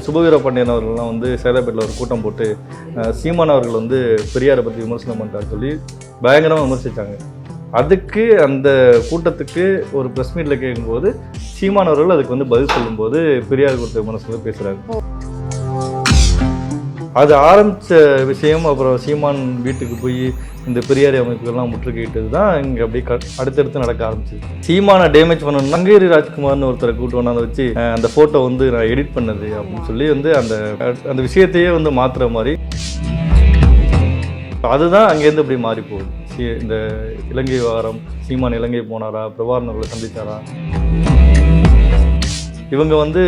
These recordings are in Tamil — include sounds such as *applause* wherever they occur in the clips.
சுபவீர பாண்டியன் அவர்கள்லாம் வந்து சேதாப்பேட்டில் ஒரு கூட்டம் போட்டு சீமான் அவர்கள் வந்து பெரியாரை பற்றி விமர்சனம் பண்ணிட்டார் சொல்லி பயங்கரமாக விமர்சித்தாங்க அதுக்கு அந்த கூட்டத்துக்கு ஒரு ப்ரெஸ் மீட்டில் கேட்கும்போது சீமான் அவர்கள் அதுக்கு வந்து பதில் சொல்லும்போது பெரியார் கொடுத்த விமர்சனம் பேசுகிறாங்க அது ஆரம்பித்த விஷயம் அப்புறம் சீமான் வீட்டுக்கு போய் இந்த பெரியாரி அமைப்புகள்லாம் முற்றுகையிட்டது தான் இங்கே அப்படியே க அடுத்தடுத்து நடக்க ஆரம்பிச்சது. சீமானை டேமேஜ் பண்ணணும் நங்கேரி ராஜ்குமார்னு ஒருத்தரை கூட்டு கொண்டாந்து வச்சு அந்த ஃபோட்டோ வந்து நான் எடிட் பண்ணது அப்படின்னு சொல்லி வந்து அந்த அந்த விஷயத்தையே வந்து மாற்றுற மாதிரி. அதுதான் அங்கேருந்து அப்படி மாறி போகுது. சி- இந்த இலங்கை விவகாரம் சீமான் இலங்கை போனாரா பிரபாரணர்களை சந்தித்தாரா இவங்க வந்து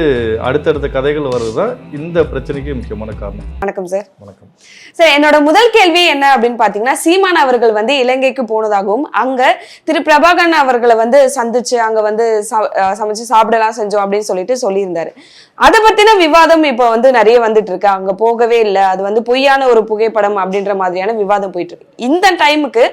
அடுத்தடுத்த கதைகள் வர்றது தான் இந்த பிரச்சனைக்கு முக்கியமான காரணம். வணக்கம் சார் வணக்கம். சார் என்னோட முதல் கேள்வி என்ன அப்படின்னு பாத்தீங்கன்னா சீமான் அவர்கள் வந்து இலங்கைக்கு போனதாகவும் அங்க திரு பிரபாகரன் அவர்களை வந்து சந்திச்சு அங்க வந்து சமைச்சு சாப்பிடலாம் செஞ்சோம் அப்படின்னு சொல்லிட்டு சொல்லியிருந்தாரு. அதை பத்தின விவாதம் இப்போ வந்து நிறைய வந்துட்டு இருக்கு அங்க போகவே இல்லை. அது வந்து பொய்யான ஒரு புகைப்படம் அப்படின்ற மாதிரியான விவாதம் போயிட்டு இருக்கு இந்த டைமுக்கு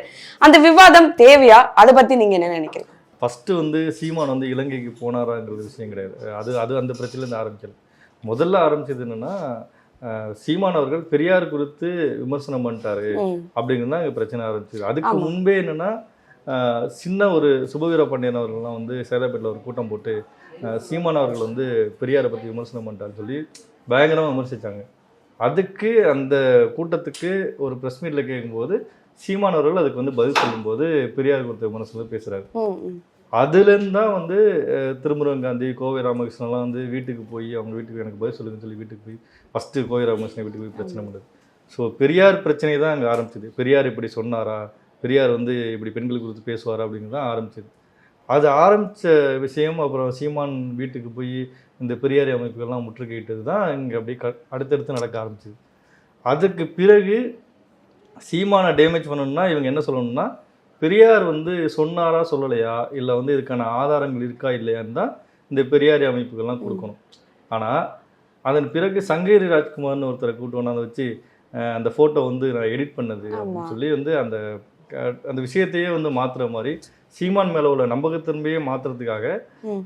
அந்த விவாதம் தேவையா? அதை பத்தி நீங்க என்ன நினைக்கிறீங்க? ஃபஸ்ட்டு வந்து சீமான் வந்து இலங்கைக்கு போனாராங்கிறது விஷயம் கிடையாது. அது அது அந்த பிரச்சனையிலேருந்து ஆரம்பிக்கல. முதல்ல ஆரம்பிச்சது என்னன்னா சீமான் அவர்கள் பெரியார் குறித்து விமர்சனம் பண்ணிட்டாரு அப்படிங்கிறது தான் இங்கே பிரச்சனை ஆரம்பிச்சது. அதுக்கு. முன்பே என்னன்னா சின்ன ஒரு சுபவீர பாண்டியன் அவர்கள்லாம் வந்து சேதாப்பேட்டில் ஒரு கூட்டம் போட்டு சீமான் அவர்கள் வந்து பெரியாரை பற்றி விமர்சனம் பண்ணிட்டாருன்னு சொல்லி பயங்கரமாக விமர்சித்தாங்க அதுக்கு அந்த கூட்டத்துக்கு ஒரு ப்ரெஸ் மீட்டில் கேட்கும்போது சீமான் அவர்கள் அதுக்கு வந்து பதில் சொல்லும்போது பெரியார் கொடுத்த விமர்சனத்தை பேசுகிறாரு. அதுலேருந்து தான் வந்து திருமுருகன் காந்தி கோவை ராமகிருஷ்ணன்லாம் வந்து வீட்டுக்கு போய் அவங்க வீட்டுக்கு எனக்கு பதில் சொல்லுங்கன்னு சொல்லி வீட்டுக்கு போய் ஃபஸ்ட்டு கோவை ராமகிருஷ்ணன் வீட்டுக்கு போய் பிரச்சனை பண்ணுது. ஸோ பெரியார் பிரச்சனை தான் அங்கே ஆரம்பிச்சது. பெரியார் இப்படி சொன்னாரா? பெரியார் வந்து இப்படி பெண்கள் குறித்து பேசுவாரா அப்படிங்கிறது தான் ஆரம்பிச்சது. அது ஆரம்பித்த விஷயம் அப்புறம் சீமான் வீட்டுக்கு போய் இந்த பெரியாரி அமைப்புகள்லாம் முற்றுகையிட்டது தான் இங்கே அப்படியே க அடுத்தடுத்து நடக்க ஆரம்பிச்சது. அதுக்கு பிறகு சீமானை டேமேஜ் பண்ணணும்னா இவங்க என்ன சொல்லணும்னா பெரியார் வந்து சொன்னாரா சொல்லலையா இல்லை வந்து இதுக்கான ஆதாரங்கள் இருக்கா இல்லையான்னு தான் இந்த பெரியாரி அமைப்புகள்லாம் கொடுக்கணும் ஆனால் அதன் பிறகு சங்ககிரி ராஜ்குமார்னு ஒருத்தரை கூட்டு கொண்டாந்து வச்சு அந்த ஃபோட்டோ வந்து நான் எடிட் பண்ணது. அப்படின்னு சொல்லி வந்து அந்த அந்த விஷயத்தையே வந்து மாற்றுற மாதிரி சீமான் மேலே உள்ள நம்பகத்தன்மையே மாற்றுறதுக்காக ம்.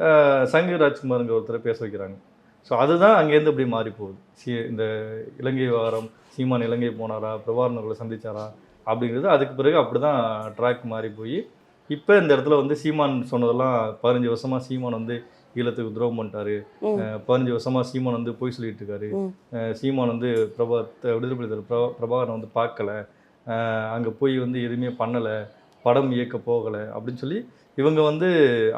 சங்ககிரி ராஜ்குமாருங்கிற ஒருத்தரை பேச வைக்கிறாங்க ஸோ அதுதான் அங்கேருந்து இப்படி மாறி போகுது சி இந்த இலங்கை விவகாரம் சீமான் இலங்கை போனாரா பிரபாரணர்களை சந்திச்சாரா அப்படிங்கிறது அதுக்கு பிறகு அப்படி தான் ட்ராக் மாறி போய் இப்போ இந்த இடத்துல வந்து சீமான் சொன்னதெல்லாம் பதினஞ்சு வருஷமா சீமான் வந்து ஈழத்துக்கு துரோகம் பண்ணிட்டாரு. பதினஞ்சு வருஷமா சீமான் வந்து பொய் சொல்லிட்டு இருக்காரு. சீமான் வந்து பிரபா விடுதலை பிரபா பிரபாகரன் வந்து பார்க்கல. அங்கே போய் வந்து எதுவுமே பண்ணலை. படம் இயக்க போகலை அப்படின்னு சொல்லி இவங்க வந்து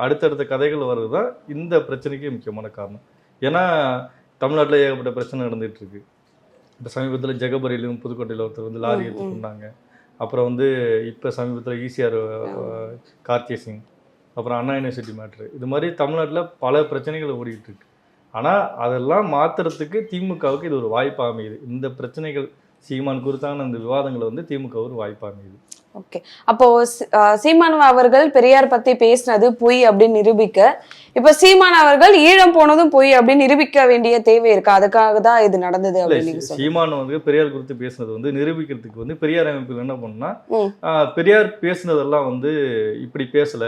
அடுத்தடுத்த கதைகள் வர்றது தான் இந்த பிரச்சனைக்கு முக்கியமான காரணம். ஏன்னா தமிழ்நாட்டில் ஏகப்பட்ட பிரச்சனை நடந்துட்டு இருக்கு இப்போ சமீபத்தில் ஜெகபரியிலும் புதுக்கோட்டையில் ஒருத்தர் வந்து லாரி எடுத்து. கொண்டாங்க அப்புறம் வந்து இப்போ சமீபத்தில் ஈசிஆர் கார்த்திய சிங் அப்புறம் அண்ணா யூனிவர்சிட்டி மேட்ரு. இது மாதிரி தமிழ்நாட்டில் பல பிரச்சனைகள் ஓடிட்டு இருக்கு ஆனால் அதெல்லாம் மாற்றுறதுக்கு திமுகவுக்கு இது ஒரு வாய்ப்பு அமையுது. இந்த பிரச்சனைகள் சீமான் குறித்தான அந்த விவாதங்களை வந்து திமுக ஒரு வாய்ப்பு அமையுது. ஓகே அப்போ சீமான் அவர்கள் பெரியார் பத்தி பேசினது பொய் அப்படின்னு நிரூபிக்க இப்ப சீமான் அவர்கள் ஈழம் போனதும் பொய் அப்படின்னு நிரூபிக்க வேண்டிய தேவை இருக்கு? அதுக்காக தான் இது நடந்தது அப்படின்னு சீமான் வந்து பெரியார் குறித்து பேசுனது வந்து நிரூபிக்கிறதுக்கு வந்து பெரியார் அமைப்புகள் என்ன பண்ணா. பெரியார் பேசுனதெல்லாம் வந்து இப்படி பேசல.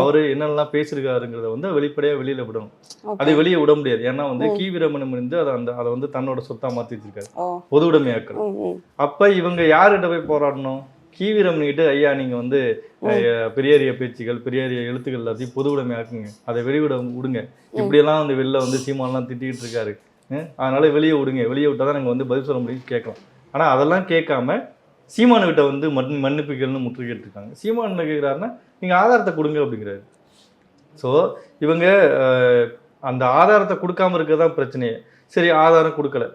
அவரு என்னெல்லாம் பேசியிருக்காருங்கிறத வந்து வெளிப்படையா வெளியில விடணும். அதை வெளியே விட முடியாது. ஏன்னா வந்து. கி. வீரமணி வந்து அதை அந்த அதை வந்து தன்னோட சொத்தா மாத்தி வச்சிருக்காரு பொது ம். அப்ப இவங்க யார்கிட்ட போய் போராடணும்? கி வீரமணிகிட்ட ஐயா நீங்க வந்து பெரியாரிய பேச்சுகள் பெரியாரிய எழுத்துக்கள் எல்லாத்தையும் பொது உடைமையாக்குங்க அதை வெளிவிட விடுங்க. இப்படியெல்லாம் வந்து வெளில வந்து சீமான்லாம் திட்டிகிட்டு இருக்காரு. அதனால வெளியே விடுங்க. வெளியே விட்டா தான் நாங்கள் வந்து பதில் சொல்ல முடியும் கேட்கலாம் ஆனா அதெல்லாம் கேட்காம சீமானுகிட்ட வந்து மண் மன்னிப்புகள்னு முற்றுகையிட்டு இருக்காங்க. சீமான் கேட்குறாருன்னா நீங்க ஆதாரத்தை கொடுங்க அப்படிங்கிறாரு. ஸோ இவங்க அந்த ஆதாரத்தை கொடுக்காம இருக்க தான் பிரச்சனையே. சரி ஆதாரம் கொடுக்கல.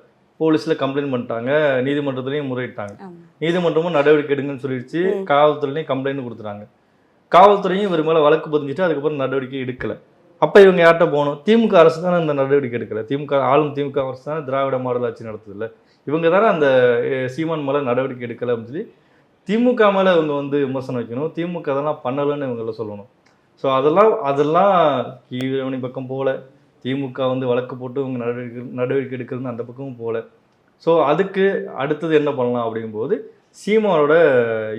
போலீஸ்ல கம்ப்ளைண்ட் பண்ணிட்டாங்க. நீதிமன்றத்துலையும் முறையிட்டாங்க. நீதிமன்றமும் நடவடிக்கை எடுங்கன்னு சொல்லிடுச்சு. காவல்துறையிலையும் கம்ப்ளைண்ட் கொடுத்துட்டாங்க. காவல்துறையும் இவர் மேல வழக்கு பதிஞ்சிட்டு அதுக்கப்புறம் நடவடிக்கை எடுக்கல. அப்ப இவங்க யார்கிட்ட போகணும்? திமுக அரசு தானே இந்த நடவடிக்கை எடுக்கல. திமுக ஆளும் திமுக அரசு தானே திராவிட மாடல் ஆட்சி நடத்துதுல்ல. இவங்க தானே அந்த சீமான் மேல நடவடிக்கை எடுக்கல அப்படின்னு சொல்லி திமுக மேல இவங்க வந்து விமர்சனம் வைக்கணும். திமுக அதெல்லாம் பண்ணலன்னு இவங்கள சொல்லணும். ஸோ அதெல்லாம் அதெல்லாம் கீழவனி பக்கம் போகல. திமுக வந்து வழக்கு போட்டு இவங்க நடவடிக்கை நடவடிக்கை எடுக்கிறதுன்னு அந்த பக்கமும் போகல. ஸோ அதுக்கு அடுத்தது என்ன பண்ணலாம் அப்படிங்கும்போது சீமானோட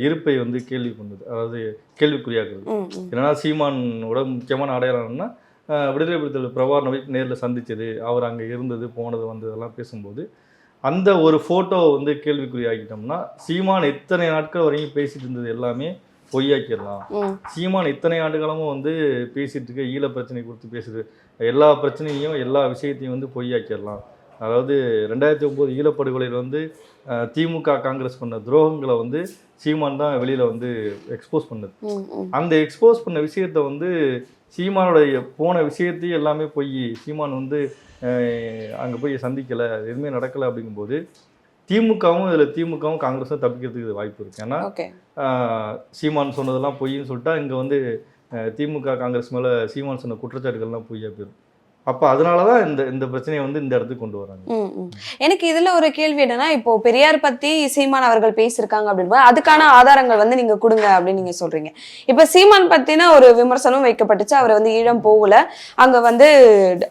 இருப்பை வந்து கேள்வி பண்ணுது அதாவது கேள்விக்குறியாக்குது. என்னன்னா சீமானோட முக்கியமான அடையாளம் என்னன்னா அஹ், விடுதலை புலிகள் பிரபாகரனை போய் நேரில் சந்திச்சது அவர் அங்கே இருந்தது போனது வந்ததெல்லாம் பேசும்போது அந்த ஒரு ஃபோட்டோ வந்து கேள்விக்குறி ஆக்கிட்டோம்னா சீமான் இத்தனை நாட்கள் வரையும் பேசிட்டு இருந்தது எல்லாமே பொய்யாக்கிடலாம். சீமான் இத்தனை ஆண்டு காலமும் வந்து பேசிட்டு இருக்க ஈழ பிரச்சனை குறித்து பேசுது. எல்லா பிரச்சனையும் எல்லா விஷயத்தையும் வந்து பொய்யாக்கிடலாம். அதாவது ரெண்டாயிரத்தி ஒன்பது ஈழப்படுகொலையில் வந்து திமுக காங்கிரஸ் பண்ண துரோகங்களை வந்து சீமான் தான் வெளியில வந்து எக்ஸ்போஸ் பண்ணது. அந்த எக்ஸ்போஸ் பண்ண விஷயத்த வந்து சீமானுடைய போன விஷயத்தையும் எல்லாமே போய். சீமான் வந்து அங்கே போய் சந்திக்கலை எதுவுமே நடக்கலை அப்படிங்கும்போது திமுகவும் இதில் திமுகவும் காங்கிரஸும் தப்பிக்கிறதுக்கு வாய்ப்பு இருக்கு. ஏன்னா சீமான் சொன்னதெல்லாம் பொய்ன்னு சொல்லிட்டா இங்கே வந்து திமுக காங்கிரஸ் மேலே சீமான் சொன்ன குற்றச்சாட்டுகள்லாம் பொய்யா போயிடும் அப்போ அதனால தான் இந்த இந்த பிரச்சனையை வந்து இந்த இடத்துக்கு கொண்டு வராங்க. எனக்கு இதுல ஒரு கேள்வி என்னன்னா இப்போ பெரியார் பத்தி சீமான் அவர்கள் பேசியிருக்காங்க அப்படின்னு அதுக்கான ஆதாரங்கள் வந்து நீங்க கொடுங்க அப்படின்னு நீங்க சொல்றீங்க. இப்ப சீமான் பத்தின ஒரு விமர்சனம் வைக்கப்பட்டுச்சு அவர் வந்து ஈழம் போகல. அங்க வந்து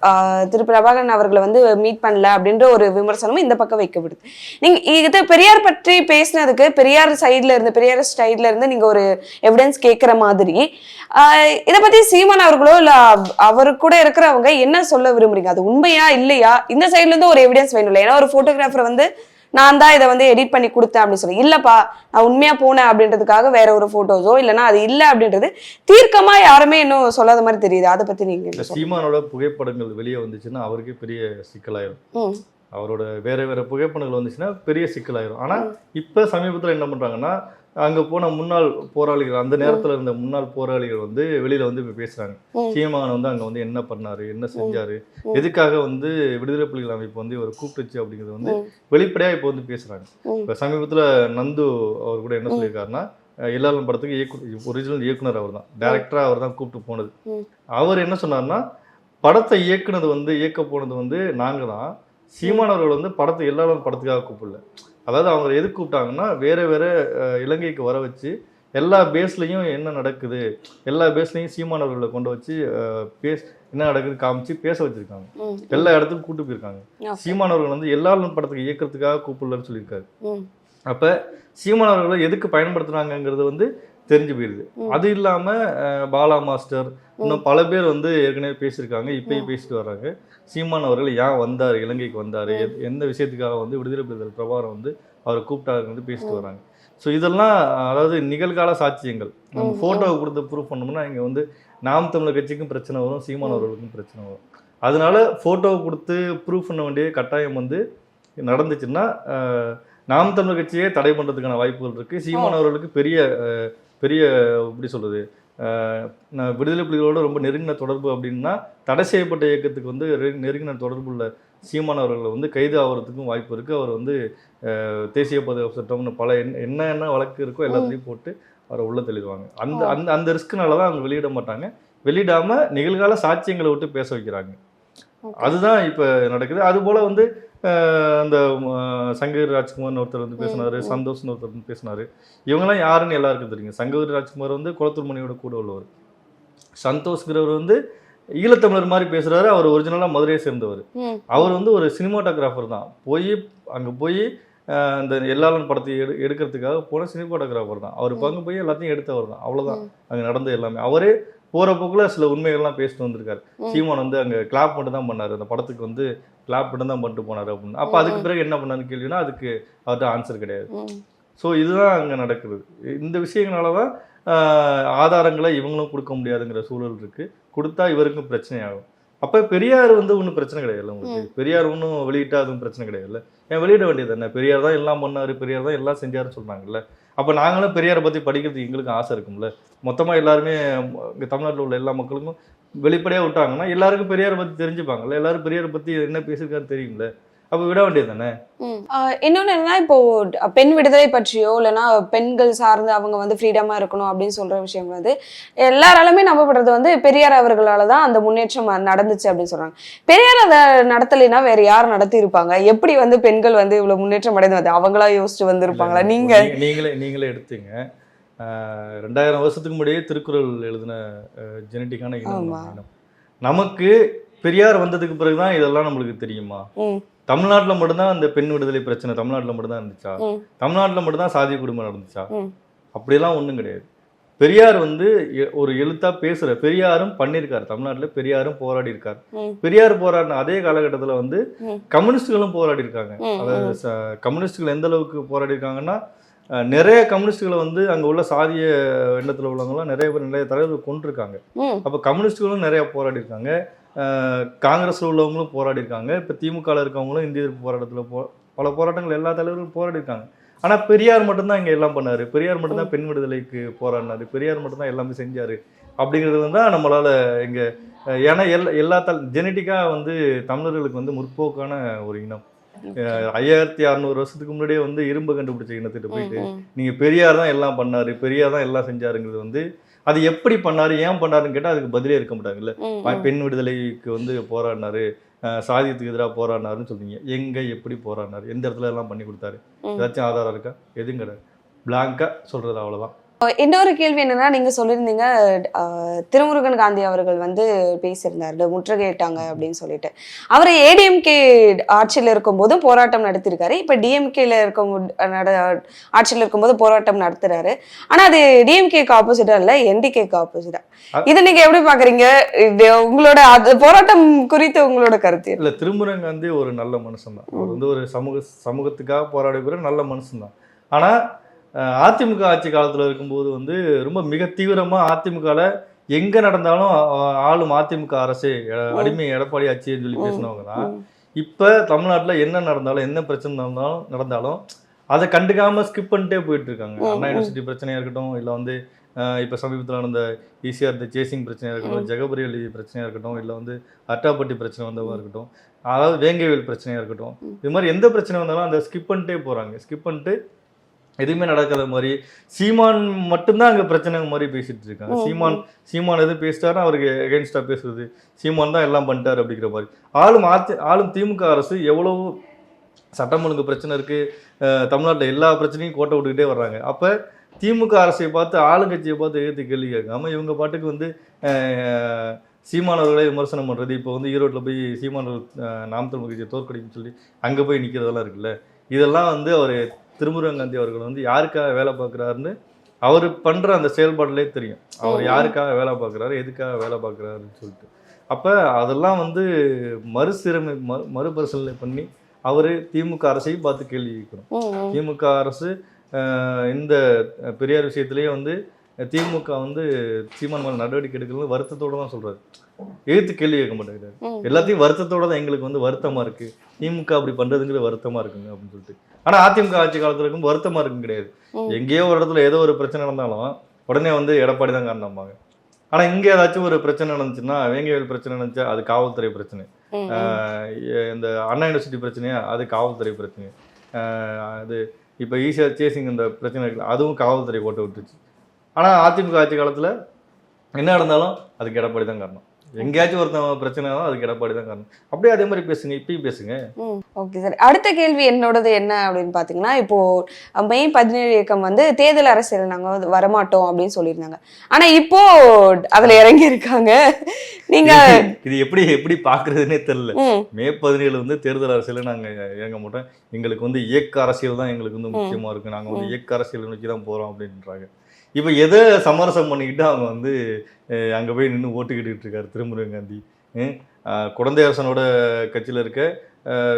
ஆஹ், திரு பிரபாகரன் அவர்களை வந்து மீட் பண்ணல அப்படின்ற ஒரு விமர்சனமும் இந்த பக்கம் வைக்கப்படுது. நீங்க இது பெரியார் பற்றி பேசினதுக்கு பெரியார் சைட்ல இருந்து பெரியார் ஸ்டைட்ல இருந்து நீங்க ஒரு எவிடன்ஸ் கேட்கிற மாதிரி இதை பத்தி சீமான் அவர்களோ இல்ல அவர் அவரு கூட இருக்கிறவங்க என்ன சொல்ல விரும்புறீங்க? அது உண்மையா இல்லையா? இந்த சைடுல இருந்து ஒரு எவிடன்ஸ் வேணும் இல்ல ஏன்னா ஒரு போட்டோகிராஃபர் வந்து நான் தான் இதை வந்து எடிட் பண்ணி கொடுத்தேன் அப்படின்னு சொல்லி. இல்லப்பா நான் உண்மையா போனேன் அப்படின்றதுக்காக வேற ஒரு போட்டோஸோ இல்லைன்னா அது இல்ல அப்படின்றது தீர்க்கமா யாருமே இன்னும் சொல்லாத மாதிரி தெரியுது. அதை பத்தி நீங்க என்ன? சீமானோட புகைப்படங்கள் வெளியே வந்துச்சுன்னா அவருக்கே பெரிய சிக்கலாயிரும். அவரோட வேற வேற புகைப்படங்கள் வந்துச்சுன்னா பெரிய சிக்கலாயிரும். ஆனால் இப்போ சமீபத்தில் என்ன பண்ணுறாங்கன்னா அங்கே போன முன்னாள் போராளிகள் அந்த நேரத்தில் இருந்த முன்னாள் போராளிகள் வந்து வெளியில வந்து இப்போ பேசுறாங்க. ம். சீமான் வந்து அங்கே வந்து என்ன பண்ணாரு என்ன செஞ்சாரு. எதுக்காக வந்து விடுதலை புலிகள் அமைப்பு வந்து இவரை கூப்பிட்டுச்சு அப்படிங்கிறது வந்து. வெளிப்படையாக இப்போ வந்து பேசுறாங்க. ம். இப்போ சமீபத்தில் நந்து அவர் கூட என்ன சொல்லியிருக்காருன்னா எல்லாரும் படத்துக்கு இயக்கு ஒரிஜினல் இயக்குனர் அவர் தான். டேரக்டராக அவர் தான் கூப்பிட்டு போனது. அவர் என்ன சொன்னார்னா படத்தை இயக்குனது வந்து இயக்க போனது வந்து நாங்க தான். சீமான் அவர்கள் வந்து படத்தை எல்லாரும் படத்துக்காக கூப்பிடல. அதாவது அவங்க எதுக்கு கூப்பிட்டாங்கன்னா வேற வேற இலங்கைக்கு வர வச்சு எல்லா பேஸ்லையும் என்ன நடக்குது? எல்லா பேஸ்லையும் சீமான் அவர்களை கொண்டு வச்சு பேஸ் என்ன நடக்குது காமிச்சு பேச வச்சிருக்காங்க. எல்லா இடத்துக்கும் கூட்டு போயிருக்காங்க. Okay. சீமான் அவர்கள் வந்து எல்லாரும் படத்துக்கு இயக்கிறதுக்காக கூப்பிடலன்னு சொல்லியிருக்காரு. அப்ப சீமான் அவர்களை எதுக்கு பயன்படுத்துறாங்கங்கிறது வந்து தெரிஞ்சு போயிருது. ம். அது இல்லாம அஹ், பாலா மாஸ்டர் இன்னும் பல பேர் வந்து ஏற்கனவே பேசியிருக்காங்க இப்பயும் பேசிட்டு வர்றாங்க. சீமான் அவர்கள் ஏன் வந்தார் இலங்கைக்கு வந்தாரு எந்த விஷயத்துக்காக வந்து விடுதலை புலிகள் பிரபாரம் வந்து அவரை கூப்பிட்டாருன்னு வந்து பேசிட்டு வர்றாங்க. ஸோ இதெல்லாம் அதாவது நிகழ்கால சாட்சியங்கள். நம்ம ஃபோட்டோவை கொடுத்து ப்ரூவ் பண்ணோம்னா இங்கே வந்து நாம் தமிழர் கட்சிக்கும் பிரச்சனை வரும் சீமான் அவர்களுக்கும் பிரச்சனை வரும். அதனால ஃபோட்டோவை கொடுத்து ப்ரூவ் பண்ண வேண்டிய கட்டாயம் வந்து நடந்துச்சுன்னா நாம் தமிழர் கட்சியே தடை பண்ணுறதுக்கான வாய்ப்புகள் இருக்குது சீமான் அவர்களுக்கு பெரிய பெரிய எப்படி சொல்கிறது நான் விடுதலை புலிகளோட ரொம்ப நெருங்கின தொடர்பு அப்படின்னா தடை செய்யப்பட்ட இயக்கத்துக்கு வந்து நெரு- நெருங்கின தொடர்பு உள்ள சீமான் அவர்களை வந்து கைது ஆகிறதுக்கும் வாய்ப்பு இருக்குது அவர் வந்து தேசிய பாதுகாப்பு சட்டம்னு பல என்ன என்ன வழக்கு இருக்கோ எல்லாத்துலேயும் போட்டு அவரை உள்ள தள்ளிடுவாங்க. அந்த அந்த அந்த ரிஸ்க்குனால தான் அவங்க வெளியிட மாட்டாங்க. வெளியிடாம நிகழ்கால சாட்சியங்களை விட்டு பேச வைக்கிறாங்க. அதுதான் இப்போ நடக்குது. அது போல வந்து அந்த சங்ககிரி ராஜ்குமார்னு ஒருத்தர் வந்து பேசினாரு. சந்தோஷ்னு ஒருத்தர் வந்து பேசினாரு. இவங்கெல்லாம் யாருன்னு எல்லாருக்கும் தெரியும். சங்ககிரி ராஜ்குமார் வந்து குளத்தூர் மணியோட கூட உள்ளவர். சந்தோஷ்கிறவர் வந்து ஈழத்தமிழர் மாதிரி பேசுறாரு அவர் ஒரிஜினலாக மதுரையை சேர்ந்தவர். அவர் வந்து ஒரு சினிமாட்டோகிராஃபர் தான். போய் அங்கே போய் அஹ், இந்த எல்லாரும் படத்தை எடு எடுக்கிறதுக்காக போன சினிமாட்டோகிராஃபர் தான். அவர் அங்கே போய் எல்லாத்தையும் எடுத்தவர் தான். அவ்வளோதான். அங்கே நடந்த எல்லாமே. அவரே போகிற போக்கில் சில உண்மைகள்லாம் பேசிட்டு வந்திருக்காரு. சீமான் வந்து அங்கே கிளாப் மட்டும் தான் பண்ணாரு. அந்த படத்துக்கு வந்து கிளாப் மட்டும் தான் பண்ணிட்டு போனாரு அப்படின்னு. அப்போ அதுக்கு பிறகு என்ன பண்ணாருன்னு கேள்வினா அதுக்கு அவர்கிட்ட ஆன்சர் கிடையாது. ஸோ இதுதான் அங்கே நடக்குது. இந்த விஷயங்களால தான் ஆஹ், ஆதாரங்களை இவங்களும் கொடுக்க முடியாதுங்கிற சூழல் இருக்கு. கொடுத்தா இவருக்கும் பிரச்சனை ஆகும். அப்போ பெரியார் வந்து ஒன்றும் பிரச்சனை கிடையாதுல்ல உங்களுக்கு? பெரியார் ஒன்றும் வெளியிட்டா அதுவும் பிரச்சனை கிடையாதுல்ல? ஏன் வெளியிட வேண்டியது என்ன? பெரியார் தான் எல்லாம் பண்ணாரு பெரியார் தான் எல்லாம் செஞ்சாருன்னு சொல்றாங்கல்ல? அப்போ நாங்களும் பெரியாரை பற்றி படிக்கிறதுக்கு எங்களுக்கு ஆசை இருக்கும்ல. மொத்தமாக எல்லாருமே இங்கே தமிழ்நாட்டில் உள்ள எல்லா மக்களுக்கும் வெளிப்படையாக விட்டாங்கன்னா எல்லாருக்கும் பெரியாரை பற்றி தெரிஞ்சுப்பாங்கல்ல. எல்லாரும் பெரியாரை பற்றி என்ன பேசியிருக்காரு தெரியும்ல. அப்போ விட வேண்டியது தானே இன்னொன்னு என்னன்னா இப்போ பெண் விடுதலை பற்றியோ இல்லைன்னா பெண்கள் சார்ந்து அவங்க வந்து ஃப்ரீடமா இருக்கணும் அப்படின்னு சொல்ற விஷயம் வந்து எல்லாராலுமே நம்பப்படுறது வந்து பெரியார் அவர்களால தான் அந்த முன்னேற்றம் நடந்துச்சு அப்படின்னு சொல்றாங்க. பெரியார் அதை நடத்தலைன்னா வேற யார் நடத்தி இருப்பாங்க எப்படி வந்து பெண்கள் வந்து இவ்வளவு முன்னேற்றம் அடைந்து வந்து அவங்களா யோசிச்சு வந்திருப்பாங்களா? நீங்க? நீ- நீங்களே நீங்களே எடுத்துங்க. ரெண்டாயிரம் வருஷத்துக்கு முன்னாடியே திருக்குறள் எழுதின ஜெனட்டிக்கான இனம். நமக்கு பெரியார் வந்ததுக்கு பிறகுதான் இதெல்லாம் நம்மளுக்கு தெரியுமா? தமிழ்நாட்டுல மட்டும்தான் அந்த பெண் விடுதலை பிரச்சனை தமிழ்நாட்டுல மட்டும்தான் இருந்துச்சா? தமிழ்நாட்டுல மட்டும்தான் சாதி குடும்பம் நடந்துச்சா. அப்படியெல்லாம் ஒண்ணும் கிடையாது. பெரியார் வந்து ஒரு எழுத்தா பேசுற பெரியாரும் பண்ணியிருக்காரு. தமிழ்நாட்டுல பெரியாரும் போராடி இருக்காரு. பெரியார் போராடின அதே காலகட்டத்துல வந்து. கம்யூனிஸ்டுகளும் போராடி இருக்காங்க அதாவது கம்யூனிஸ்டுகள் எந்த அளவுக்கு போராடி இருக்காங்கன்னா நிறைய கம்யூனிஸ்டுகளை வந்து அங்க உள்ள சாதிய எண்ணத்துல உள்ளவங்கலாம் நிறைய பேர் நிறைய தலைவர்கள் கொண்டிருக்காங்க அப்போ கம்யூனிஸ்டுகளும் நிறைய போராடி இருக்காங்க காங்கிரஸ்ல உள்ளவங்களும் போராடி இருக்காங்க இப்போ திமுகல இருக்கவங்களும் இந்திய எதிர்ப்பு போராட்டத்துல போ பல போராட்டங்கள் எல்லா தலைவர்களும் போராடி இருக்காங்க ஆனா பெரியார் மட்டும்தான் இங்க எல்லாம் பண்ணாரு. பெரியார் மட்டும்தான் பெண் விடுதலைக்கு போராடினாரு. பெரியார் மட்டும்தான் எல்லாமே செஞ்சாரு. அப்படிங்கிறது வந்து தான் நம்மளால இங்க ஏன்னா எல்லா எல்லா தல் ஜெனட்டிக்கா வந்து தமிழர்களுக்கு வந்து முற்போக்கான ஒரு இனம். ஐயாயிரத்தி அறநூறு வருஷத்துக்கு முன்னாடியே வந்து இரும்பு கண்டுபிடிச்ச இனத்திட்டு போயிட்டு ம், ம். நீங்க பெரியார் தான் எல்லாம் பண்ணாரு. பெரியார் தான் எல்லாம் செஞ்சாருங்கிறது வந்து அது எப்படி பண்ணாரு ஏன் பண்ணாருன்னு கேட்டா அதுக்கு பதிலே இருக்க மாட்டாங்கல்ல. பெண் விடுதலைக்கு வந்து போராடினாரு சாதியத்துக்கு எதிராக போராடினாருன்னு சொல்றீங்க. எங்க எப்படி போராடினாரு எந்த இடத்துல எல்லாம் பண்ணி கொடுத்தாரு. ஏதாச்சும் ஆதாரம் இருக்கா? எதுவும் கிடையாது பிளாங்கா சொல்றது அவ்வளவுதான். இன்னொரு கேள்வி என்னன்னா நீங்க சொல்லியிருந்தீங்க திருமுருகன் காந்தி அவர்கள் வந்து பேசியிருந்தாரு முற்றுகையிட்டாங்க அப்படின்னு சொல்லிட்டு. அவர் ஏடிஎம்கே ஆட்சியில் இருக்கும்போதும் போராட்டம் நடத்திருக்காரு இப்ப டிஎம்கேல இருக்கும் நட ஆட்சியில் இருக்கும்போது போராட்டம் நடத்துறாரு. ஆனா அது டிஎம்கேக்கு ஆப்போசிட்டா இல்ல என்டிகேக்கு ஆப்போசிட்டா இதை நீங்க எப்படி பாக்குறீங்க? உங்களோட அது போராட்டம் குறித்து உங்களோட கருத்து? இல்ல திருமுருகன் காந்தி ஒரு நல்ல மனுஷன் தான் அவர் வந்து ஒரு சமூக சமூகத்துக்காக போராடக்கூடிய நல்ல மனுஷன் தான் ஆனா அஹ், அதிமுக ஆட்சி காலத்துல இருக்கும்போது வந்து ரொம்ப மிக தீவிரமா அதிமுகல எங்க நடந்தாலும் ஆளும் அதிமுக அரசே அடிமை எடப்பாடி ஆட்சின்னு சொல்லி. பேசினவங்க தான். இப்ப தமிழ்நாட்டுல என்ன நடந்தாலும் என்ன பிரச்சனை நடந்தாலும் நடந்தாலும் அதை கண்டுக்காம ஸ்கிப் பண்ணிட்டே போயிட்டு இருக்காங்க அண்ணா. யூனிவர்சிட்டி பிரச்சனையா இருக்கட்டும் இல்ல வந்து இப்ப சமீபத்தில் நடந்த ஈஸியாக இருந்த சேசிங் பிரச்சனையா இருக்கட்டும் ஜெகபரி அலி பிரச்சனையா இருக்கட்டும் இல்ல வந்து அட்டாப்பட்டி பிரச்சனை வந்தவா இருக்கட்டும் அதாவது வேங்கைவேல் பிரச்சனையா இருக்கட்டும். இது மாதிரி எந்த பிரச்சனை வந்தாலும் அந்த ஸ்கிப் பண்ணிட்டே போறாங்க ஸ்கிப் பண்ணிட்டு எதுவுமே நடக்காத மாதிரி சீமான் மட்டும்தான் அங்க பிரச்சனை மாதிரி பேசிட்டு இருக்காங்க. சீமான் சீமான் எது பேசிட்டாருன்னா அவருக்கு எகென்ஸ்டா பேசுறது. சீமான் தான் எல்லாம் பண்ணிட்டாரு அப்படிங்கிற மாதிரி. ஆளும் ஆட்சி ஆளும் திமுக அரசு எவ்வளவு சட்டம் ஒழுங்கு பிரச்சனை இருக்கு அஹ் தமிழ்நாட்டுல எல்லா பிரச்சனையும் கோட்டை விட்டுக்கிட்டே வர்றாங்க. அப்ப திமுக அரசை பார்த்து ஆளுங்கட்சியை பார்த்து எழுத்து கேள்வி கேட்காம இவங்க பாட்டுக்கு வந்து சீமானவர்களை விமர்சனம் பண்றது. இப்போ வந்து ஈரோட்டில் போய் சீமானவர் நாம் தமிழ் கட்சியை தோற்கடிக்குன்னு சொல்லி அங்க போய் நிக்கிறதெல்லாம் இருக்குல்ல. இதெல்லாம் வந்து அவர் திருமுருகன் காந்தி அவர்கள் வந்து யாருக்காக வேலை பார்க்குறாருன்னு அவர் பண்ற அந்த செயல்பாடுலே தெரியும் அவர். யாருக்காக வேலை பார்க்குறாரு எதுக்காக வேலை பார்க்குறாருன்னு சொல்லிட்டு அப்ப அதெல்லாம் வந்து மறுசீரமை மறு மறுபரிசீலனை பண்ணி அவர் திமுக அரசையும் பார்த்து கேள்வி கேட்கணும். திமுக அரசு இந்த பெரியார் விஷயத்திலேயே வந்து திமுக வந்து சீமான் மேல நடவடிக்கை எடுக்கணும்னு வருத்தத்தோட தான் சொல்றாரு எழுத்து கேள்வி கேட்க மாட்டேங்கிறாரு. எல்லாத்தையும் வருத்தத்தோட தான் எங்களுக்கு வந்து வருத்தமா இருக்கு. திமுக அப்படி பண்றதுங்கிறது வருத்தமா இருக்குங்க அப்படின்னு சொல்லிட்டு. ஆனா அதிமுக ஆட்சி காலத்துல இருக்கும் வருத்தமா இருக்கும் கிடையாது. எங்கேயோ ஒரு இடத்துல ஏதோ ஒரு பிரச்சனை நடந்தாலும் உடனே வந்து எடப்பாடி தான் காரணம்பாங்க. ஆனா இங்க ஏதாச்சும் ஒரு பிரச்சனை நடந்துச்சுன்னா வேங்கவேல் பிரச்சனை நடந்துச்சா அது காவல்துறை பிரச்சனை. இந்த அண்ணா யூனிவர்சிட்டி பிரச்சனையா அது காவல்துறை பிரச்சனை. அது இப்போ ஈஸியாக சேசிங் இந்த பிரச்சனை இருக்குல்ல அதுவும் காவல்துறை போட்டு விட்டுச்சு ஆனால் அதிமுக ஆட்சி காலத்தில் என்ன நடந்தாலும் அதுக்கு எடப்பாடி தான் காரணம். எங்கேயாச்சும் ஒருத்தன் பிரச்சனை ஆனாலும் அதுக்கு எடப்பாடி தான் காரணம். அப்படியே அதே மாதிரி பேசுங்க இப்பயும் பேசுங்க. ஓகே சார் அடுத்த கேள்வி என்னோடது என்ன அப்படின்னு பார்த்தீங்கன்னா இப்போ மே பதினேழு இயக்கம் வந்து தேர்தல் அரசியல் நாங்கள் வந்து வரமாட்டோம் அப்படின்னு சொல்லியிருந்தாங்க. ஆனா இப்போ அதுல இறங்கி இருக்காங்க நீங்க *laughs* இது எப்படி எப்படி பார்க்கறதுனே தெரியல. ம், மே பதினேழு வந்து தேர்தல் அரசியல் நாங்கள் இறங்க மாட்டோம். எங்களுக்கு வந்து இயக்க அரசியல் தான் எங்களுக்கு வந்து முக்கியமாக இருக்குது நாங்கள் வந்து இயக்க அரசியல் நோக்கி தான் போகிறோம் அப்படின்றாங்க. இப்போ எதை சமரசம் பண்ணிக்கிட்டு அவங்க வந்து அங்கே போய் நின்று ஓட்டு கேட்டுக்கிட்டு இருக்காரு? திருமுருகன் காந்தி. குழந்தை அரசனோட கட்சியில் இருக்க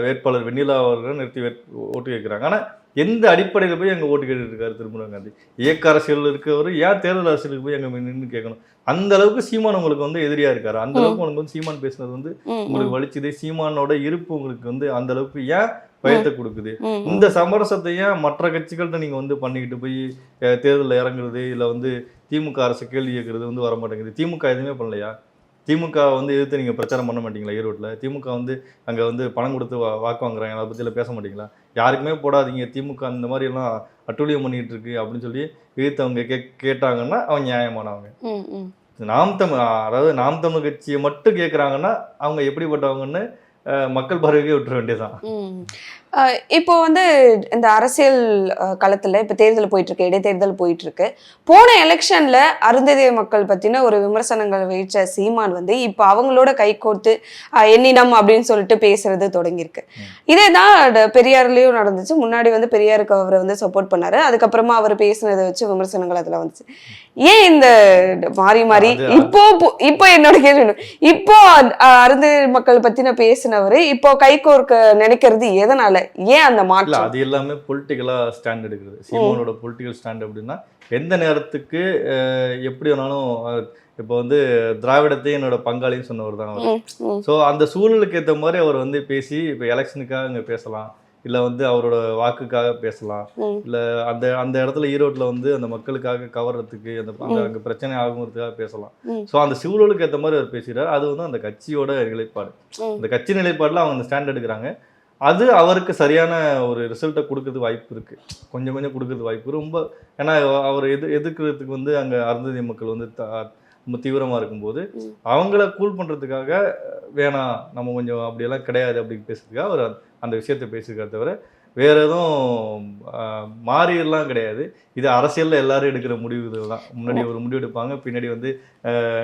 வேட்பாளர் வெண்ணிலா அவர்களை நிறுத்தி ஓட்டு கேட்குறாங்க. ஆனால் எந்த அடிப்படையில் போய் அங்கே ஓட்டு கேட்டுட்டு இருக்காரு திருமுருகன் காந்தி? இயக்க அரசியல் இருக்கவர் ஏன் தேர்தல் அரசியலுக்கு போய் அங்கே நின்று கேட்கணும்? அந்த அளவுக்கு சீமான் உங்களுக்கு வந்து எதிரியா இருக்காரு. அந்த அளவுக்கு உங்களுக்கு வந்து சீமான் பேசுனது வந்து உங்களுக்கு வலிச்சுது. சீமானோட இருப்பு உங்களுக்கு வந்து அந்த அளவுக்கு ஏன் பயத்தை கொடுக்குது. இந்த சமரசத்தை ஏன் மற்ற கட்சிகள்கிட்ட நீங்க வந்து பண்ணிக்கிட்டு போய் தேர்தல்ல இறங்குறது இல்ல வந்து திமுக அரசு கேள்வி கேட்கறது வந்து வர மாட்டேங்குது திமுக எதுவுமே பண்ணலையா? திமுக வந்து எதிர்த்து நீங்க பிரச்சாரம் பண்ண மாட்டீங்களா ஈரோட்ல? திமுக வந்து அங்க வந்து பணம் கொடுத்து வா- வாக்கு வாங்குறாங்க அதை பத்தியில பேச மாட்டீங்களா? யாருக்குமே போடாதீங்க. திமுக அந்த மாதிரி எல்லாம் அட்டூழியம் பண்ணிட்டு இருக்கு அப்படின்னு சொல்லி எதிர்த்து அவங்க கே கேட்டாங்கன்னா அவங்க நியாயமானவங்க. நாம் தமிழ் அதாவது நாம் தமிழ் கட்சியை மட்டும் கேட்குறாங்கன்னா அவங்க எப்படிப்பட்டவங்கன்னு மக்கள் பார்வைக்கே விட்டுற வேண்டியதுதான். இப்போ வந்து இந்த அரசியல் களத்துல இப்ப தேர்தல் போயிட்டு இருக்கு இடைத்தேர்தல் போயிட்டு இருக்கு போன எலெக்ஷன்ல அருந்ததிய மக்கள் பத்தின ஒரு விமர்சனங்கள் வைச்ச சீமான் வந்து இப்போ அவங்களோட கைகோர்த்து என்னிடம் அப்படின்னு சொல்லிட்டு பேசுறது தொடங்கியிருக்கு. இதே தான் பெரியார்லயும் நடந்துச்சு. முன்னாடி வந்து பெரியாருக்கு அவரை வந்து சப்போர்ட் பண்ணாரு. அதுக்கப்புறமா அவர் பேசினதை வச்சு விமர்சனங்கள் அதுல வந்துச்சு. ஏன் இந்த மாறி மாறி இப்போ இப்போ என்னோட கேள்வி? இப்போ அஹ், அருந்ததிய மக்கள் பத்தின பேசினவரு இப்போ கைகோர்க்க நினைக்கிறது எதனால? ஏன் அந்த மாற்றம்? அது எல்லாமே பொலிட்டிக்கலா ஸ்டாண்ட் எடுக்கிறது சீமானோட பொலிட்டிக்கல் ஸ்டாண்ட் அப்படின்னா எந்த நேரத்துக்கு எப்படி வேணாலும் இப்போ வந்து திராவிடத்தையும் என்னோட பங்காளின்னு சொன்னவர் தான் அவர். ஸோ அந்த சூழலுக்கு ஏற்ற மாதிரி அவர் வந்து பேசி இப்போ எலெக்ஷனுக்காக இங்கே பேசலாம். இல்லை வந்து அவரோட வாக்குக்காக பேசலாம். இல்லை அந்த அந்த இடத்துல ஈரோட்டில் வந்து அந்த மக்களுக்காக கவர்றதுக்கு அந்த அங்கே அங்கே பிரச்சனை ஆகுங்கிறதுக்காக பேசலாம். ஸோ அந்த சூழலுக்கு ஏற்ற மாதிரி அவர் பேசுகிறார் அது வந்து அந்த கட்சியோட நிலைப்பாடு. அந்த கட்சி நிலைப்பாடில் அவங்க அந்த ஸ்டாண்ட் எடுக்கிறாங்க. அது அவருக்கு சரியான ஒரு ரிசல்ட்டை கொடுக்கறது வாய்ப்பு இருக்கு கொஞ்சம் கொஞ்சம் கொடுக்கறது வாய்ப்பு இருக்கு. ரொம்ப ஏன்னா அவர் எது எதிர்க்கிறதுக்கு வந்து அங்கே அருந்ததி மக்கள் வந்து ரொம்ப தீவிரமா இருக்கும்போது. அவங்கள கூல் பண்றதுக்காக வேணாம் நம்ம கொஞ்சம் அப்படியெல்லாம் கிடையாது அப்படின்னு பேசுறதுக்காக அவர் அந்த விஷயத்தை பேசியிருக்காரு தவிர வேற எதுவும் மாறியெல்லாம் கிடையாது. இது அரசியல்ல எல்லாரும் எடுக்கிற முடிவுகள் தான். முன்னாடி ஒரு முடிவு எடுப்பாங்க பின்னாடி வந்து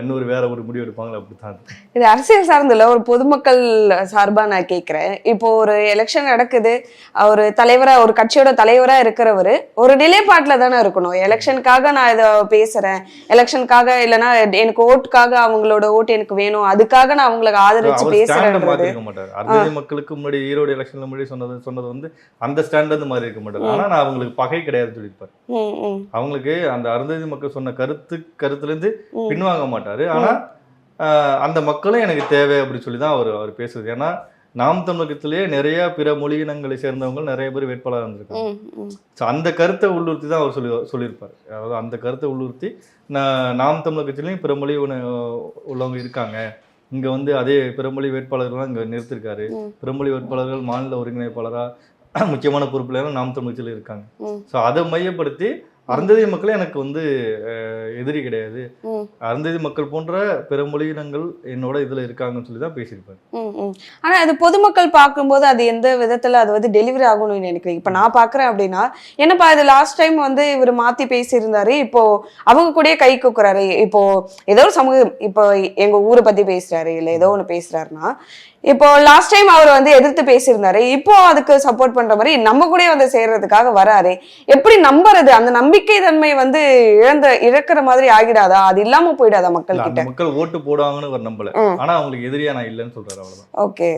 இன்னொரு வேற ஒரு முடிவு எடுப்பாங்க அப்படித்தான். இது அரசியல் சார்ந்துல ஒரு பொதுமக்கள் சார்பா நான் கேக்குறேன். இப்போ ஒரு எலெக்ஷன் நடக்குது ஒரு தலைவரா ஒரு கட்சியோட தலைவரா இருக்கிறவரு ஒரு நிலைப்பாட்டுல தானே இருக்கணும். எலெக்ஷனுக்காக நான் இதை பேசுறேன். எலெக்ஷனுக்காக இல்லைன்னா எனக்கு ஓட்டுக்காக அவங்களோட ஓட்டு எனக்கு வேணும். அதுக்காக நான் அவங்களுக்கு ஆதரிச்சு அறுபது மக்களுக்கு முன்னாடி ஈரோடு எலெக்ஷன்ல முன்னாடி சொன்னது சொன்னது வந்து அந்த ஸ்டாண்ட் வந்து மாறி இருக்க மாட்டார் ஆனா நான் அவங்களுக்கு பகை கிடையாது சொல்லியிருப்பார். அவங்களுக்கு அந்த அருந்ததி மக்கள் சொன்ன கருத்து கருத்துல இருந்து ம். பின்வாங்க மாட்டாரு. ஆனா ஆஹ், அந்த மக்களும் எனக்கு தேவை அப்படி சொல்லி தான் அவர் அவர் பேசுறது. ஏன்னா நாம் தமிழகத்திலேயே நிறைய பிற மொழியினங்களை சேர்ந்தவங்க நிறைய பேர் வேட்பாளர் வந்திருக்காங்க ம், ம், ஸோ அந்த கருத்தை உள்ளுறுத்தி தான் அவர் சொல்லி சொல்லியிருப்பார். அதாவது அந்த கருத்தை உள்ளுறுத்தி நான் நாம் தமிழகத்திலையும் பிற மொழி உள்ளவங்க இருக்காங்க. இங்க வந்து அதே பிறமொழி வேட்பாளர்கள்லாம் இங்க நிறுத்திருக்காரு. பிறமொழி வேட்பாளர்கள் மாநில ஒருங்கிணைப்பாளரா *clears throat* முக்கியமான பொறுப்புல நாம் தமிழகத்தில் இருக்காங்க. ஸோ அதை மையப்படுத்தி அருந்ததி மக்களே எனக்கு வந்து எதிரி கிடையாது. அருந்ததி மக்கள் போன்ற பிற மொழியினங்கள் என்னோட இதுல இருக்காங்கன்னு சொல்லி தான் பேசியிருப்பாரு. ஆனா அது பொதுமக்கள் பார்க்கும்போது அது எந்த விதத்துல அது வந்து டெலிவரி ஆகணும்னு நினைக்கிறீங்க இப்ப நான் பாக்குறேன் அப்படின்னா என்னப்பா இது லாஸ்ட் டைம் வந்து இவர் மாத்தி பேசியிருந்தாரு இப்போ அவங்க கூடயே கை குக்குறாரு இப்போ ஏதோ ஒரு சமூகம் இப்போ எங்க ஊரை பத்தி பேசுறாரு இல்ல ஏதோ ஒண்ணு பேசுறாருன்னா இப்போ லாஸ்ட் டைம் அவர் வந்து எதிர்த்து பேசியிருந்தாரு. இப்போ அதுக்கு சப்போர்ட் பண்ற மாதிரி நம்ம கூட வந்து சேர்றதுக்காக வராரு. எப்படி நம்புறது? அந்த நம்பிக்கை தன்மை வந்து இழந்த இழக்கிற மாதிரி ஆகிடாதா? அது இல்லாம போயிடாதா மக்கள் கிட்ட மக்கள் ஓட்டு போடுவாங்கன்னு நம்பல. ஆனா அவங்களுக்கு எதிரியா நான் இல்லைன்னு சொல்றாரு அவ்வளவுதான். ஓகே.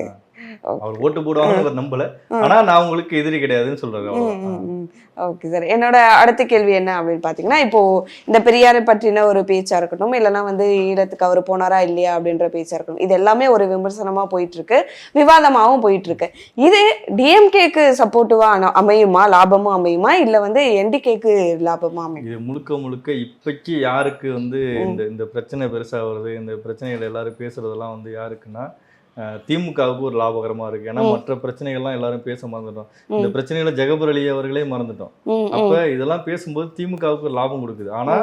அவர் ஓட்டு போடுவாங்கன்னு அவர் நம்பல. ஆனா நான் உங்களுக்கு எதிரி கிடையாதுன்னு அவ்வளவுதான் ஓகே சார் என்னோட அடுத்த கேள்வி என்ன அப்படின்னு பாத்தீங்கன்னா இப்போ இந்த பெரியாரை பற்றின ஒரு பேச்சா இருக்கட்டும் இல்லைன்னா வந்து ஈழத்துக்கு அவர் போனாரா இல்லையா அப்படின்ற பேச்சா இருக்கட்டும் இது எல்லாமே ஒரு விமர்சனமா போயிட்டு இருக்கு விவாதமாவும் போயிட்டு இருக்கு இது டிஎம்கேக்கு சப்போர்ட்டிவா அமையுமா லாபமும் அமையுமா இல்ல வந்து என்டிகேக்கு லாபமா அமையும்? இது முழுக்க முழுக்க இப்பைக்கு யாருக்கு வந்து இந்த இந்த பிரச்சனை பெருசா வருது இந்த பிரச்சனைகள் எல்லாரும் பேசுறதெல்லாம் வந்து யாருக்குன்னா திமுகவுக்கு ஒரு லாபகரமா இருக்கு. ஏன்னா மற்ற பிரச்சனைகள்லாம் எல்லாரும் பேச மறந்துட்டோம். இந்த பிரச்சனைகளை ஜெகபர் அலி அவர்களே மறந்துட்டோம். அப்ப இதெல்லாம் பேசும்போது திமுகவுக்கு ஒரு லாபம் கொடுக்குது. ஆனா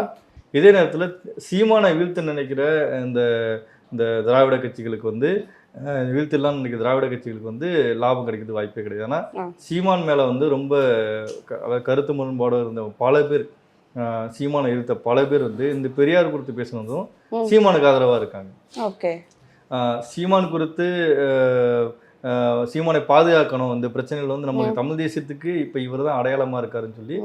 இதே நேரத்துல சீமானை வீழ்த்த நினைக்கிற இந்த இந்த திராவிட கட்சிகளுக்கு வந்து அஹ், வீழ்த்திடலாம்னு நினைக்கிற திராவிட கட்சிகளுக்கு வந்து லாபம் கிடைக்கிறது வாய்ப்பே கிடையாது. ஆனா ஆ. சீமான் மேல வந்து ரொம்ப கருத்து முரண்பாடு இருந்த பல பேர் சீமானை எதிர்த்த பல பேர் வந்து இந்த பெரியார் குறித்து பேசுனதும். சீமானுக்கு ஆதரவா இருக்காங்க. ஓகே. சீமான் குறித்து சீமானை பாதுகாக்கணும். இந்த பிரச்சனைகள் வந்து நம்ம தமிழ் தேசியத்துக்கு இப்ப இவர் தான் அடையாளமா இருக்காருன்னு சொல்லி.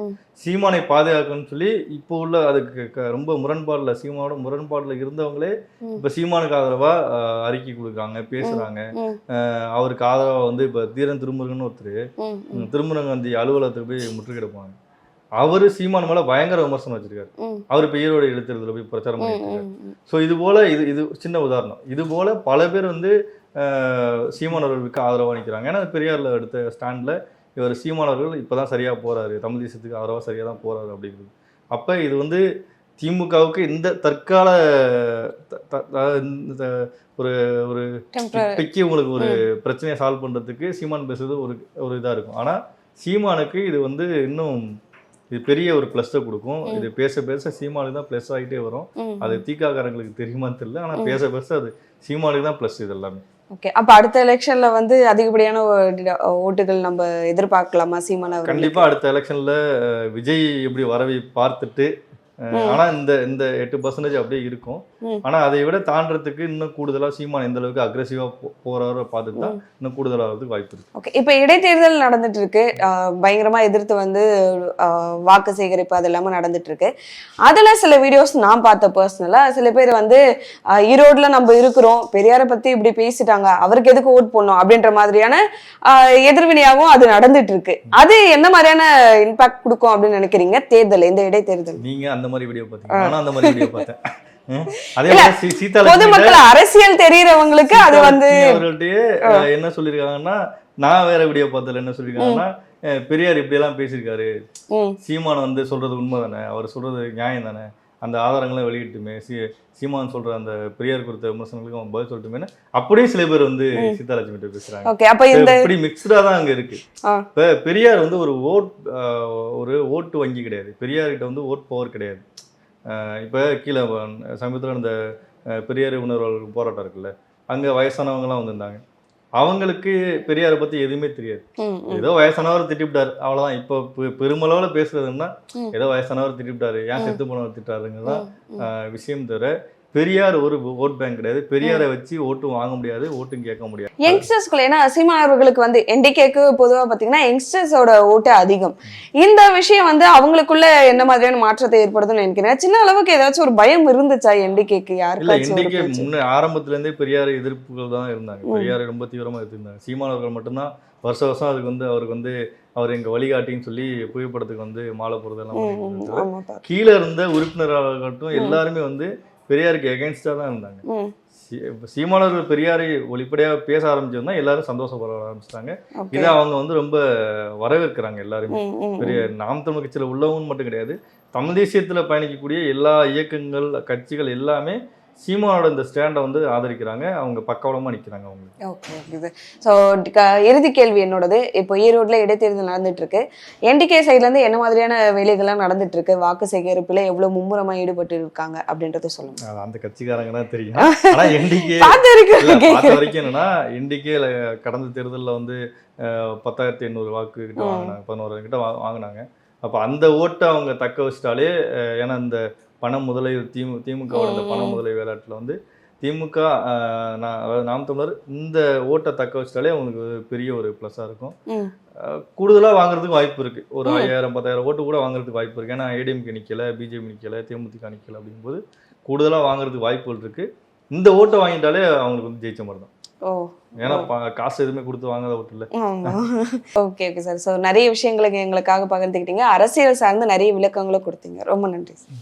சீமானை பாதுகாக்கணும்னு சொல்லி இப்போ உள்ள அதுக்கு க- ரொம்ப முரண்பாடுல சீமானோட முரண்பாடுல இருந்தவங்களே. இப்ப சீமானுக்கு ஆதரவா அறிக்கை கொடுக்குறாங்க பேசுறாங்க. அவருக்கு ஆதரவா வந்து இப்ப தீரன் திருமுருகன் ஒருத்தர் ம், திருமுருகந்தி அலுவலகத்துக்கு போய் முற்றுகையிடுப்பாங்க அவரு சீமான் மேல பயங்கர விமர்சனம் வச்சிருக்காரு. அவர் இப்ப ஈரோடு எழுத்துறதுல போய் பிரச்சாரம் பண்ணிட்டு. ஸோ இது போல இது இது சின்ன உதாரணம். இது போல பல பேர் வந்து சீமான் அவர்களுக்கு ஆதரவா நிற்கிறாங்க ஏன்னா பெரியார்ல எடுத்த ஸ்டாண்ட்ல இவர் சீமான் அவர்கள் இப்பதான் சரியா போறாரு. தமிழ் தேசத்துக்கு ஆதரவா சரியா தான் போறாரு அப்படிங்கிறது. அப்ப இது வந்து திமுகவுக்கு இந்த தற்கால ஒரு ஒரு. இப்பைக்கு உங்களுக்கு ஒரு பிரச்சனையை சால்வ் பண்றதுக்கு சீமான் பேசுறது ஒரு ஒரு இதா இருக்கும். ஆனா சீமானுக்கு இது வந்து இன்னும் இது பெரிய ஒரு ப்ளஸ்ஸை கொடுக்கும். இது பேச பேச சீமானுக்கு தான் ப்ளஸ் ஆகிட்டே வரும். அது தீக்காக்காரங்களுக்கு தெரியுமான்னு தெரியல. ஆனா பேச பேச அது சீமானுக்கு தான் ப்ளஸ் இது எல்லாமே ஓகே அப்ப அடுத்த எலெக்ஷன்ல வந்து அதிகப்படியான ஓட்டுகள் நம்ம எதிர்பார்க்கலாமா சீமான் கண்டிப்பா அடுத்த எலெக்ஷன்ல விஜய் எப்படி வரவை பார்த்துட்டு ஆனா இந்த இந்த எட்டு பர்சன்டேஜ் அப்படியே இருக்கும். ஆனா அதை விட தாண்டறதுக்கு இன்னும் கூடுதலா சீமான் எந்த அளவுக்கு அக்ரெசிவா போறாரோ பார்த்துட்டு தான் இன்னும் கூடுதலாகிறதுக்கு வாய்ப்பு இருக்கு. ஓகே இப்போ இடைத்தேர்தல் நடந்துட்டு இருக்கு. பயங்கரமா எதிர்த்து வந்து வாக்கு சேகரிப்பு அது எல்லாமே நடந்துட்டு இருக்கு. அதுல சில வீடியோஸ் நான் பார்த்த பர்சனலா சில பேர் வந்து ஈரோட்ல நம்ம இருக்கிறோம் பெரியாரை பத்தி இப்படி பேசிட்டாங்க அவருக்கு எதுக்கு ஓட் போடணும் அப்படின்ற மாதிரியான எதிர்வினையாகவும் அது நடந்துட்டு இருக்கு. அது என்ன மாதிரியான இம்பாக்ட் கொடுக்கும் அப்படின்னு நினைக்கிறீங்க? தேர்தல் இந்த இடைத்தேர்தல். நீங்க அந்த மாதிரி வீடியோ பார்த்தீங்க அந்த மாதிரி வீடியோ *laughs* பார்த்தேன். பொதுமக்கள் அரசியல் தெரியறவங்களுக்கு அது வந்து என்ன சொல்லியிருக்காங்கன்னா நான் வேற வீடியோ பார்த்ததுல என்ன சொல்லியிருக்காங்கன்னா அஹ், பெரியார் இப்படி எல்லாம் பேசியிருக்காரு சீமான் வந்து சொல்றது உண்மை தானே அவர் சொல்றது நியாயம் தானே? அந்த ஆதாரங்களை வெளியிட்டுமே சீ சீமான் சொல்ற அந்த பெரியார் குறித்த விமர்சனங்களுக்கு அவன் பதில் சொல்லட்டுமேன்னு அப்படியே சில பேர் வந்து சீதாலட்சுமி கிட்ட பேசுறாங்க. ஓகே அப்ப இந்த இப்படி மிக்சடா தான் அங்க இருக்கு. பெரியார் வந்து ஒரு ஓட் ஒரு ஓட்டு வங்கி கிடையாது. பெரியார் கிட்ட வந்து ஓட் பவர் கிடையாது. இப்ப கீழே சமீபத்துல இந்த பெரியார் உணர்வாளர்கள் போராட்டம் இருக்குல்ல அங்க வயசானவங்கலாம் வந்திருந்தாங்க. அவங்களுக்கு பெரியாரை பத்தி எதுவுமே தெரியாது. ஏதோ வயசானவர் திட்டிவிட்டாரு அவ்வளவுதான். இப்போ பெருமளவுல பேசுறதுன்னா. ஏதோ வயசானவர் திட்டிவிட்டாரு ஏன் செத்து போனவர் திட்டாருங்கதான் ம், ஆஹ், விஷயம் தவிர பெரியார் ஒரு ஓட் பேங்க் கிடையாது. பெரியாரை வச்சு ஓட்டும் வாங்க முடியாது ஓட்டும் கேட்க முடியாது. யங்ஸ்டர்ஸ்குள்ள ஏன்னா சீமான் அவர்களுக்கு வந்து என்டிகேக்கு பொதுவா பாத்தீங்கன்னா யங்ஸ்டர்ஸோட ஓட்டு அதிகம். இந்த விஷயம் வந்து அவங்களுக்குள்ள என்ன மாதிரியான மாற்றத்தை ஏற்படுத்தும்னு நினைக்கிறேன் சின்ன அளவுக்கு ஏதாச்சும் ஒரு பயம் இருந்துச்சா என்டிகேக்கு இன்றைக்கு பேச்சு? முன்ன ஆரம்பத்துல இருந்தே பெரியார் எதிர்ப்புகள் தான் இருந்தாங்க. பெரியாரை ரொம்ப தீவிரமா எதிர்த்தாங்க சீமானவர்கள் மட்டும்தான் வருஷ வருஷம் அதுக்கு வந்து அவருக்கு வந்து அவர் எங்க வழிகாட்டின்னு சொல்லி புகைப்படத்துக்கு வந்து மாலை போடுறதெல்லாம். கீழே இருந்த உறுப்பினர்களாகட்டும் எல்லாருமே வந்து பெரியாருக்கு எகென்ஸ்டா தான் இருந்தாங்க. ம், சீ- சீமானவர்கள் பெரியாரை வெளிப்படையா பேச ஆரம்பிச்சதுதான் எல்லாரும் சந்தோஷப்பட ஆரம்பிச்சிட்டாங்க. இதை அவங்க வந்து ரொம்ப வரவேற்கிறாங்க எல்லாருமே. பெரிய நாம் தமிழ் கட்சியில் உள்ளவங்க மட்டும் கிடையாது. தமிழ் தேசியத்தில் பயணிக்கக்கூடிய எல்லா இயக்கங்கள் கட்சிகள் எல்லாமே சீமானோட இந்த ஸ்டாண்டை வந்து ஆதரிக்கிறாங்க. அவங்க பக்கவலமா நிக்கிறாங்க அவங்க. ஓகே இது ஸோ இறுதி கேள்வி என்னோடது. இப்போ ஈரோட்ல இடைத்தேர்தல் நடந்துட்டு இருக்கு என்டிகே சைட்ல இருந்து என்ன மாதிரியான வேலைகள்லாம் நடந்துட்டு இருக்கு வாக்கு சேகரிப்புல எவ்வளவு மும்முரமா ஈடுபட்டு இருக்காங்க? அப்படின்றத சொல்லுங்க. அந்த கட்சிக்காரங்க தான் தெரியும். ஆனா என்டிகே *laughs* பார்த்து வரைக்கும் என்னன்னா என்டிகேல கடந்த தேர்தலில் வந்து பத்தாயிரத்தி எண்ணூறு வாக்கு கிட்ட. வாங்கினாங்க. பதினோரு கிட்ட வாங்கினாங்க. அப்ப அந்த ஓட்டை அவங்க தக்க வச்சிட்டாலே ஏன்னா இந்த பண முதலை திமு திமுகவோட இந்த பண ம். முதலை விளையாட்டுல வந்து திமுக நான் அதாவது நாம் தமிழர் இந்த ஓட்டை தக்க வச்சிட்டாலே அவங்களுக்கு பெரிய ஒரு ப்ளஸ்ஸாக இருக்கும் ம். அஹ், கூடுதலா வாங்குறதுக்கு வாய்ப்பு இருக்கு ஒரு ம். ஐயாயிரம் பத்தாயிரம் ஓட்டு கூட வாங்குறதுக்கு வாய்ப்பு இருக்கு ஏன்னா ஏடிஎம்கே நிக்கல பிஜேபி நிக்கல தேமுதிக நிக்கல அப்படிங்கும்போது கூடுதலா வாங்குறதுக்கு வாய்ப்புகள் இருக்கு இந்த ஓட்டை வாங்கிட்டாலே அவங்களுக்கு வந்து ஜெயிச்ச மாதிரி தான் ஏன்னா காசு எதுவுமே கொடுத்து வாங்காத ஆமா. ஓகே ஓகே சார் ஸோ நிறைய விஷயங்களுக்கு எங்களுக்காக பகிர்ந்துக்கிட்டீங்க. அரசியல் சார்ந்து நிறைய விளக்கங்களும் கொடுத்தீங்க. ரொம்ப நன்றி சார்